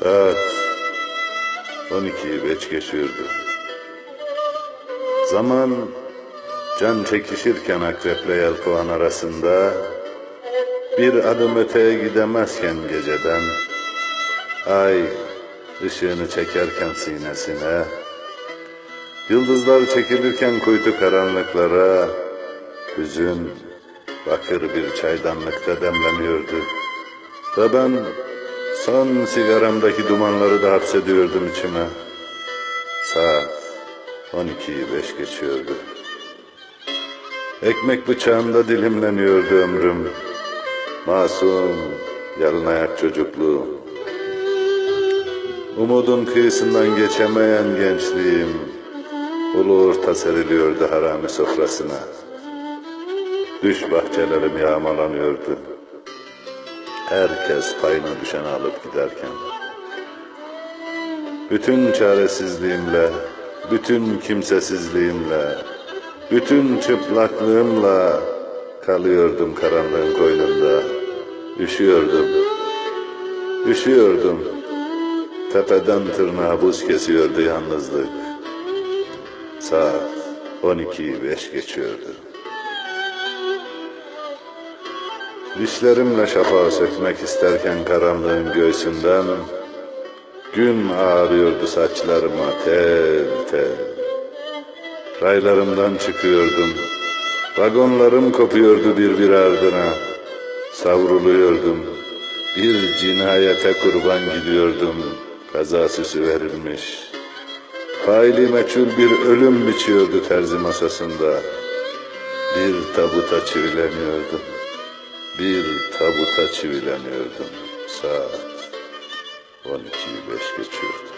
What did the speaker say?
Saat 12'yi beş geçiyordu. Zaman can çekişirken akreple yelkovan arasında bir adım öteye gidemezken geceden ay ışığını çekerken sinesine yıldızlar çekilirken kuytu karanlıklara hüzün bakır bir çaydanlıkta demleniyordu. Ve ben son sigaramdaki dumanları da hapsediyordum içime. Saat 12'yi beş geçiyordu. Ekmek bıçağında dilimleniyordu ömrüm. Masum, yalın ayak çocukluğum. Umudun kıyısından geçemeyen gençliğim. Ulu orta seriliyordu harami sofrasına. Düş bahçelerim yağmalanıyordu. Herkes payına düşeni alıp giderken. Bütün çaresizliğimle, bütün kimsesizliğimle, bütün çıplaklığımla kalıyordum karanlığın koynunda. Üşüyordum, üşüyordum. Tepeden tırnağa buz kesiyordu yalnızlık. Saat 12'yi beş geçiyordu. Dişlerimle şafağı sökmek isterken karanlığın göğsünden Gün ağrıyordu saçlarıma tel tel. Raylarımdan çıkıyordum. Vagonlarım kopuyordu bir bir ardına. Savruluyordum. Bir cinayete kurban gidiyordum. Kaza süsü verilmiş. Faili meçhul bir ölüm biçiyordu terzi masasında. Bir tabuta çivileniyordum bir tabuta çivileniyordum. Saat 12'yi beş geçiyordu.